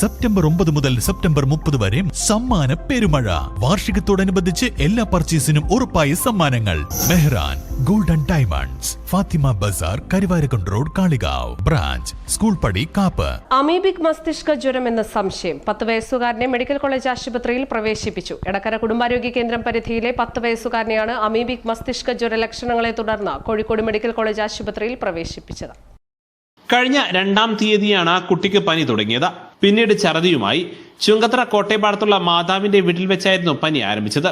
September ഒമ്പത് മുതൽ September മുപ്പത് വരെ സമ്മാന പെരുമഴ. വാർഷികത്തോടനുബന്ധിച്ച് എല്ലാ പർച്ചേസിനും ഉറപ്പായ സമ്മാനങ്ങൾ. Mehran golden diamonds Fathima Bazar Karivarakundu road Kalikavu. Branch school പടി കാപ്പ്. അമീബിക് മസ്തിഷ്ക ജ്വരം എന്ന സംശയം പത്ത് വയസ്സുകാരനെ മെഡിക്കൽ കോളേജ് ആശുപത്രിയിൽ പ്രവേശിപ്പിച്ചു. എടക്കര കുടുംബാരോഗ്യ കേന്ദ്രം പരിധിയിലെ പത്ത് വയസ്സുകാരനെയാണ് അമീബിക് മസ്തിഷ്ക ജ്വര ലക്ഷണങ്ങളെ തുടർന്ന് കോഴിക്കോട് മെഡിക്കൽ കോളേജ് ആശുപത്രിയിൽ പ്രവേശിപ്പിച്ചത്. കഴിഞ്ഞ രണ്ടാം തീയതിയാണ് ആ കുട്ടിക്ക് പനി തുടങ്ങിയത്. പിന്നീട് ഛർദിയുമായി ചുങ്കത്ര കോട്ടയപാടത്തുള്ള മാതാവിന്റെ വീട്ടിൽ വെച്ചായിരുന്നു പനി ആരംഭിച്ചത്.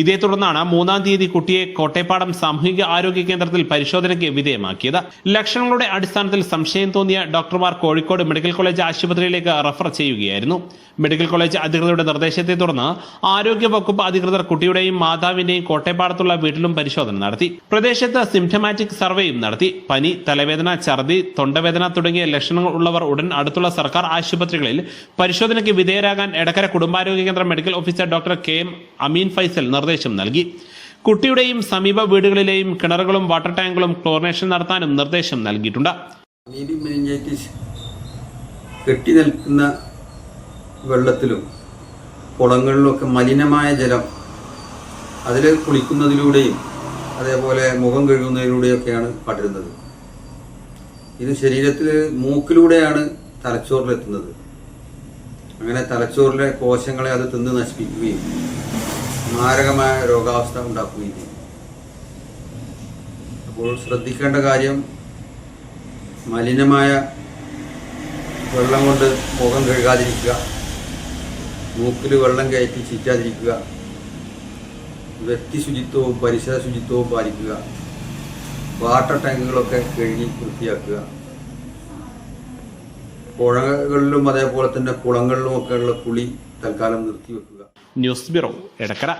ഇതേ തുടർന്നാണ് മൂന്നാം തീയതി കുട്ടിയെ കോട്ടയപ്പാടം സാമൂഹിക ആരോഗ്യ കേന്ദ്രത്തിൽ പരിശോധനയ്ക്ക് വിധേയമാക്കിയത്. ലക്ഷണങ്ങളുടെ അടിസ്ഥാനത്തിൽ സംശയം തോന്നിയ ഡോക്ടർമാർ കോഴിക്കോട് മെഡിക്കൽ കോളേജ് ആശുപത്രിയിലേക്ക് റഫർ ചെയ്യുകയായിരുന്നു. മെഡിക്കൽ കോളേജ് അധികൃതരുടെ നിർദ്ദേശത്തെ തുടർന്ന് ആരോഗ്യ വകുപ്പ് അധികൃതർ കുട്ടിയുടെയും മാതാവിന്റെയും കോട്ടയപ്പാടത്തുള്ള വീട്ടിലും പരിശോധന നടത്തി. പ്രദേശത്ത് സിംറ്റമാറ്റിക് സർവേയും നടത്തി. പനി തലവേദന ഛർദി തൊണ്ടവേദന തുടങ്ങിയ ലക്ഷണങ്ങൾ ഉള്ളവർ ഉടൻ അടുത്തുള്ള സർക്കാർ ആശുപത്രികളിൽ പരിശോധനയ്ക്ക് വിധേയരാകാൻ എടക്കര കുടുംബാരോഗ്യ കേന്ദ്രം medical officer doctor K M Ameen Faisal നിർദ്ദേശം നൽകി. കുട്ടിയുടെയും സമീപ വീടുകളിലെയും കിണറുകളും വാട്ടർ ടാങ്കുകളും ക്ലോറിനേഷൻ നടത്താനും നിർദ്ദേശം നൽകിയിട്ടുണ്ട്. കെട്ടി നിൽക്കുന്ന വെള്ളത്തിലും കുളങ്ങളിലുമൊക്കെ മലിനമായ ജലം അതിൽ കുളിക്കുന്നതിലൂടെയും അതേപോലെ മുഖം കഴുകുന്നതിലൂടെയൊക്കെയാണ് പടരുന്നത്. ഇത് ശരീരത്തിൽ മൂക്കിലൂടെയാണ് തലച്ചോറിലെത്തുന്നത്. അങ്ങനെ തലച്ചോറിലെ കോശങ്ങളെ അത് തിന്ന് നശിപ്പിക്കുകയും മാരകമായ രോഗാവസ്ഥ ഉണ്ടാക്കുകയും ചെയ്യും. അപ്പോൾ ശ്രദ്ധിക്കേണ്ട കാര്യം മലിനമായ വെള്ളം കൊണ്ട് മുഖം കഴുകാതിരിക്കുക മൂക്കിൽ വെള്ളം കയറ്റി ചീറ്റാതിരിക്കുക വ്യക്തി ശുചിത്വവും പരിസര ശുചിത്വവും പാലിക്കുക വാട്ടർ ടാങ്കുകളൊക്കെ കഴുകി വൃത്തിയാക്കുക. പുഴകളിലും അതേപോലെ തന്നെ കുളങ്ങളിലുമൊക്കെയുള്ള കുളി തൽക്കാലം നിർത്തിവെക്കുക. News bureau Edakkara.